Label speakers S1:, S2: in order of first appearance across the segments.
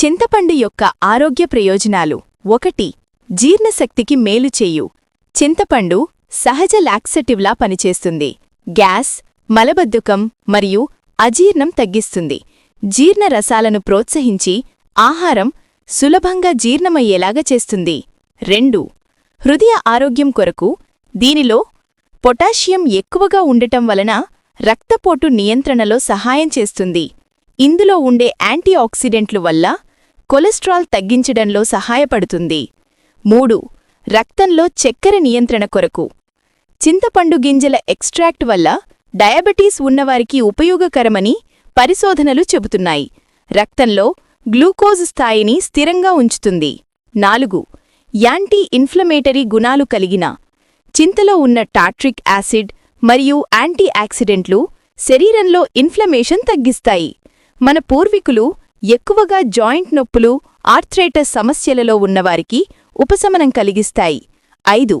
S1: చింతపండు యొక్క ఆరోగ్య ప్రయోజనాలు. ఒకటి జీర్ణశక్తికి మేలు చేయు. చింతపండు సహజ లాక్సటివ్లా పనిచేస్తుంది. గ్యాస్ మలబద్ధకం మరియు అజీర్ణం తగ్గిస్తుంది. జీర్ణ రసాలను ప్రోత్సహించి ఆహారం సులభంగా జీర్ణమయ్యేలాగా చేస్తుంది. రెండు హృదయ ఆరోగ్యం కొరకు దీనిలో పొటాషియం ఎక్కువగా ఉండటం వలన రక్తపోటు నియంత్రణలో సహాయం చేస్తుంది. ఇందులో ఉండే యాంటీఆక్సిడెంట్లు వల్ల కొలెస్ట్రాల్ తగ్గించడంలో సహాయపడుతుంది. మూడు రక్తంలో చక్కెర నియంత్రణ కొరకు. చింతపండు గింజల ఎక్స్ట్రాక్ట్ వల్ల డయాబెటీస్ ఉన్నవారికి ఉపయోగకరమని పరిశోధనలు చెబుతున్నాయి. రక్తంలో గ్లూకోజ్ స్థాయిని స్థిరంగా ఉంచుతుంది. నాలుగు యాంటీ ఇన్ఫ్లమేటరీ గుణాలు కలిగిన చింతలో ఉన్న టాట్రిక్ యాసిడ్ మరియు యాంటీ ఆక్సిడెంట్లు శరీరంలో ఇన్ఫ్లమేషన్ తగ్గిస్తాయి. మన పూర్వీకులు ఎక్కువగా జాయింట్ నొప్పులు ఆర్థ్రైటస్ సమస్యలలో ఉన్నవారికి ఉపశమనం కలిగిస్తాయి. ఐదు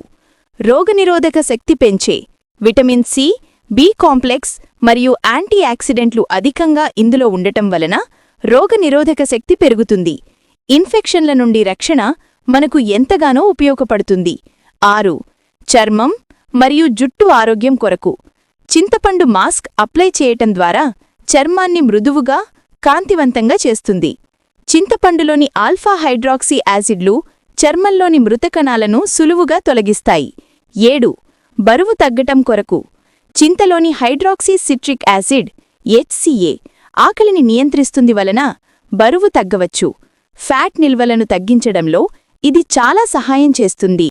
S1: రోగనిరోధక శక్తి పెంచే విటమిన్ సి బి కాంప్లెక్స్ మరియు యాంటీ ఆక్సిడెంట్లు అధికంగా ఇందులో ఉండటం వలన రోగనిరోధక శక్తి పెరుగుతుంది. ఇన్ఫెక్షన్ల నుండి రక్షణ మనకు ఎంతగానో ఉపయోగపడుతుంది. ఆరు చర్మం మరియు జుట్టు ఆరోగ్యం కొరకు చింతపండు మాస్క్ అప్లై చేయటం ద్వారా చర్మాన్ని మృదువుగా కాంతివంతంగా చేస్తుంది. చింతపండులోని ఆల్ఫా హైడ్రాక్సీ యాసిడ్లు చర్మంలోని మృతకణాలను సులువుగా తొలగిస్తాయి. ఏడు. బరువు తగ్గటం కొరకు. చింతలోని హైడ్రాక్సీ సిట్రిక్ యాసిడ్ హెచ్సిఏ ఆకలిని నియంత్రిస్తుంది వలన బరువు తగ్గవచ్చు. ఫ్యాట్ నిల్వలను తగ్గించడంలో ఇది చాలా సహాయం చేస్తుంది.